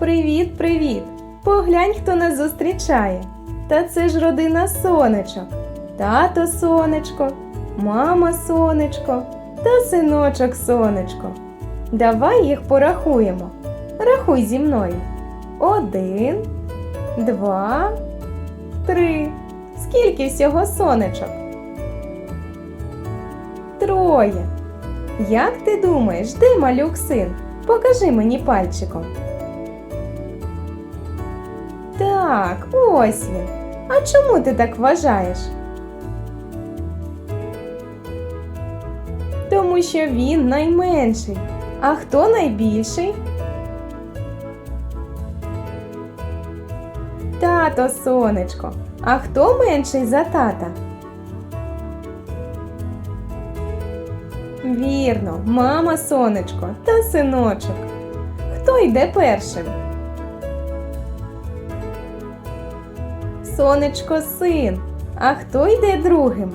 Привіт, привіт! Поглянь, хто нас зустрічає. Та це ж родина сонечок. Тато сонечко, мама сонечко та синочок сонечко. Давай їх порахуємо. Рахуй зі мною. Один, два, три. Скільки всього сонечок? Троє. Як ти думаєш, де малюк син? Покажи мені пальчиком. Так, ось він. А чому ти так вважаєш? Тому що він найменший. А хто найбільший? Тато сонечко. А хто менший за тата? Вірно, мама сонечко та синочок. Хто йде першим? Сонечко син. А хто йде другим?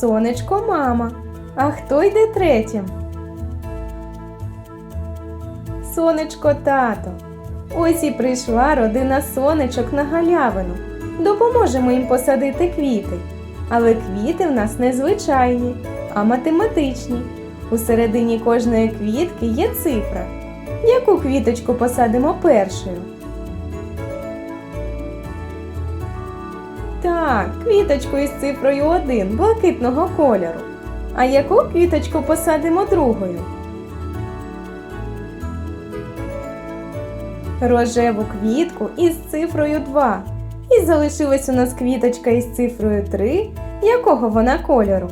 Сонечко мама. А хто йде третім? Сонечко тато. Ось і прийшла родина сонечок на галявину. Допоможемо їм посадити квіти. Але квіти в нас не звичайні, а математичні. У середині кожної квітки є цифра. Яку квіточку посадимо першою? Так, квіточку із цифрою 1 блакитного кольору. А яку квіточку посадимо другою? Рожеву квітку із цифрою 2. І залишилась у нас квіточка із цифрою 3. Якого вона кольору?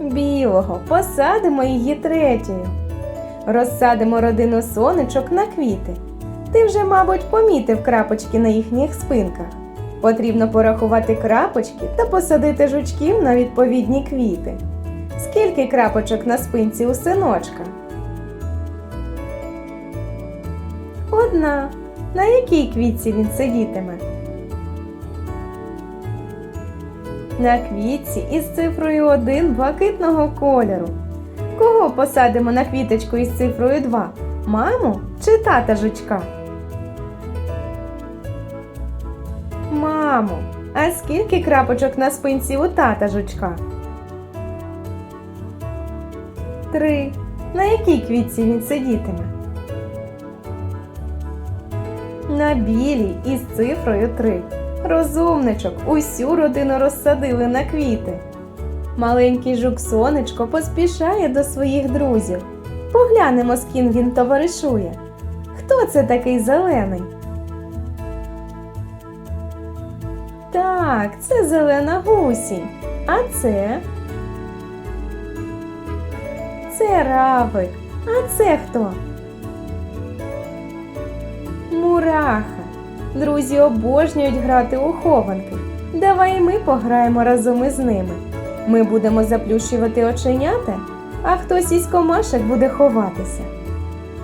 Білого. Посадимо її третьою. Розсадимо родину сонечок на квіти. Ти вже, мабуть, помітив крапочки на їхніх спинках. Потрібно порахувати крапочки та посадити жучків на відповідні квіти. Скільки крапочок на спинці у синочка? Одна. На якій квітці він сидітиме? На квітці із цифрою 1 блакитного кольору. Кого посадимо на квіточку із цифрою 2? Маму чи тата жучка? Мамо, а скільки крапочок на спинці у тата жучка? Три. На якій квітці він сидітиме? На білій із цифрою 3. Розумничок, усю родину розсадили на квіти. Маленький жук сонечко поспішає до своїх друзів. Поглянемо, з ким він товаришує. Хто це такий зелений? Так, це зелена гусінь. А це? Це равик. А це хто? Мураха. Друзі обожнюють грати у хованки. Давай ми пограємо разом із ними. Ми будемо заплющувати оченята, а хтось із комашок буде ховатися.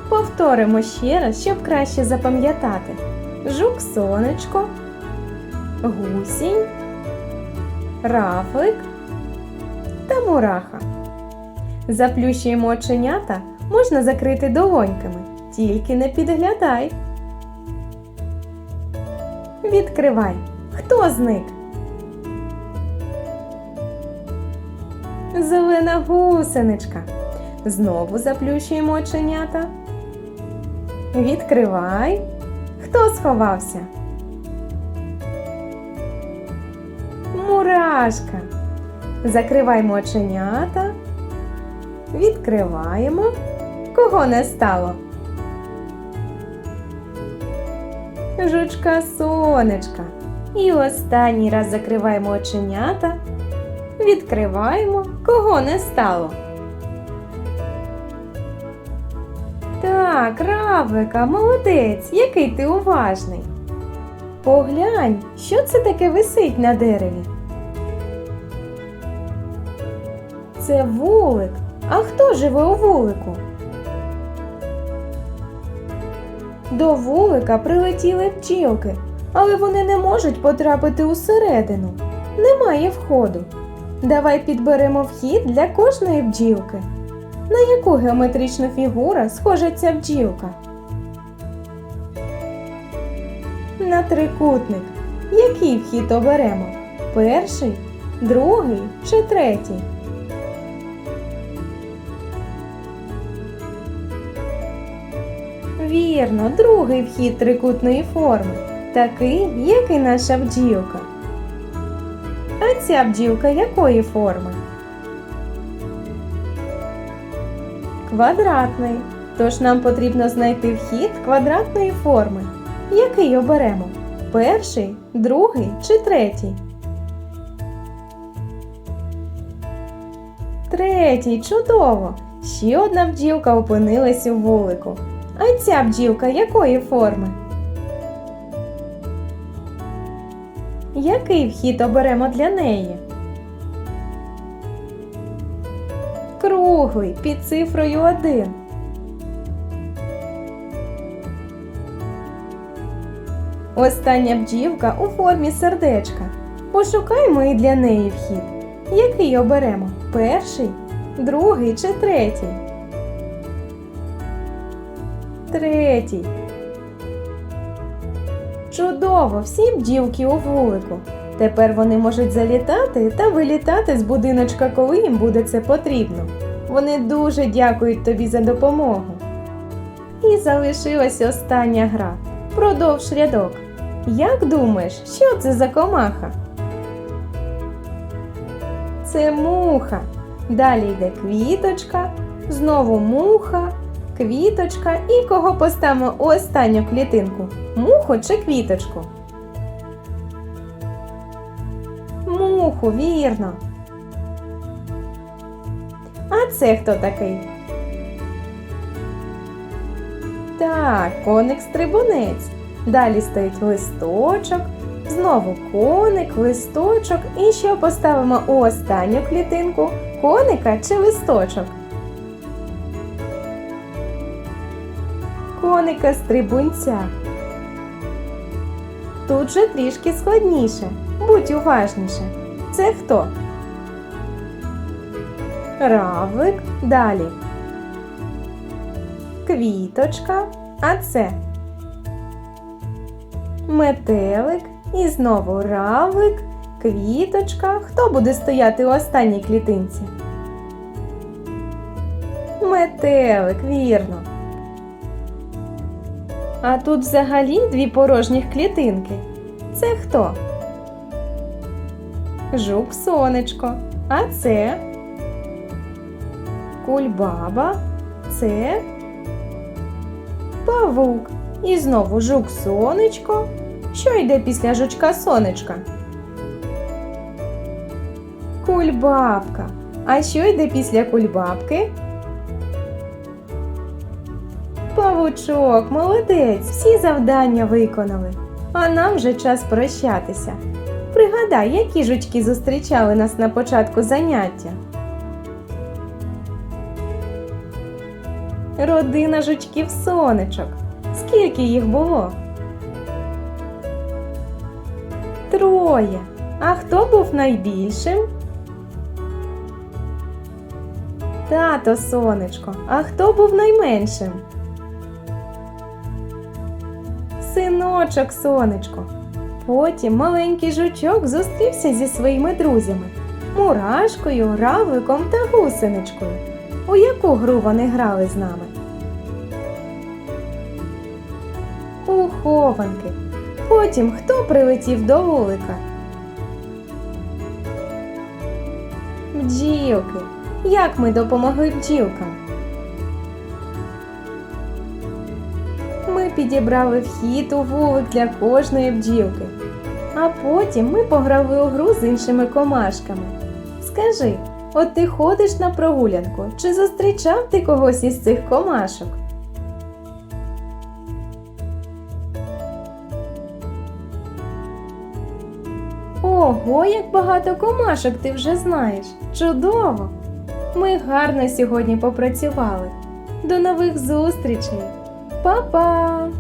Повторимо ще раз, щоб краще запам'ятати. Жук сонечко, гусінь, рафлик та мураха. Заплющуємо оченята можна закрити долоньками, тільки не підглядай. Відкривай. Хто зник? Зелена гусеничка. Знову заплющуємо оченята. Відкривай. Хто сховався? Мурашка. Закриваємо оченята. Відкриваємо. Кого не стало? Жучка сонечка. І останній раз закриваємо оченята. Відкриваємо, кого не стало. Так, равлика, молодець, який ти уважний. Поглянь, що це таке висить на дереві. Це вулик. А хто живе у вулику? До вулика прилетіли бджілки, але вони не можуть потрапити усередину. Немає входу. Давай підберемо вхід для кожної бджілки. На яку геометричну фігуру схожа ця бджілка? На трикутник. Який вхід оберемо? Перший, другий чи третій? Вірно, другий вхід трикутної форми. Такий, як і наша бджілка. А ця бджілка якої форми? Квадратний. Тож нам потрібно знайти вхід квадратної форми. Який оберемо? Перший, другий чи третій? Третій, чудово! Ще одна бджілка опинилась у вулику. А ця бджілка якої форми? Який вхід оберемо для неї? Круглий під цифрою 1. Остання бджілка у формі сердечка. Пошукаймо і для неї вхід. Який оберемо? Перший, другий чи третій? Третій. Чудово, всі бджілки у вулику. Тепер вони можуть залітати та вилітати з будиночка, коли їм буде це потрібно. Вони дуже дякують тобі за допомогу. І залишилась остання гра. Продовж рядок. Як думаєш, що це за комаха? Це муха. Далі йде квіточка, знову муха, квіточка і кого поставимо у останню клітинку? Муху чи квіточку? Муху, вірно. А це хто такий? Так, коник стрибунець. Далі стоїть листочок, знову коник, листочок. І що поставимо у останню клітинку? Коника чи листочок? Коника стрибунця. Тут же трішки складніше. Будь уважніше. Це хто? Равлик. Далі. Квіточка. А це метелик і знову равлик, квіточка. Хто буде стояти у останній клітинці? Метелик, вірно. А тут взагалі дві порожніх клітинки. Це хто? Жук сонечко. А це кульбаба. Це павук. І знову жук сонечко. Що йде після жучка сонечка? Кульбабка. А що йде після кульбабки? Павучок, молодець, всі завдання виконали. А нам вже час прощатися. Пригадай, які жучки зустрічали нас на початку заняття. Родина жучків сонечок. Скільки їх було? Троє. А хто був найбільшим? Тато сонечко. А хто був найменшим? Синочок сонечко. Потім маленький жучок зустрівся зі своїми друзями мурашкою, равликом та гусеничкою. У яку гру вони грали з нами? У хованки. Потім хто прилетів до вулика? Бджілки. Як ми допомогли бджілкам? Ми підібрали вхід у вулик для кожної бджілки. А потім ми пограли у гру з іншими комашками. Скажи, от ти ходиш на прогулянку, чи зустрічав ти когось із цих комашок? Ого, як багато комашок ти вже знаєш. Чудово! Ми гарно сьогодні попрацювали. До нових зустрічей! Па-па!